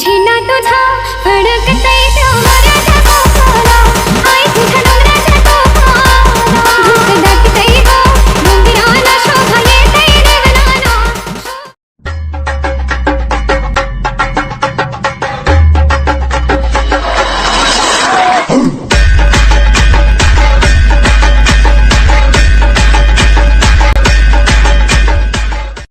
मुझे ना तुझा फर्क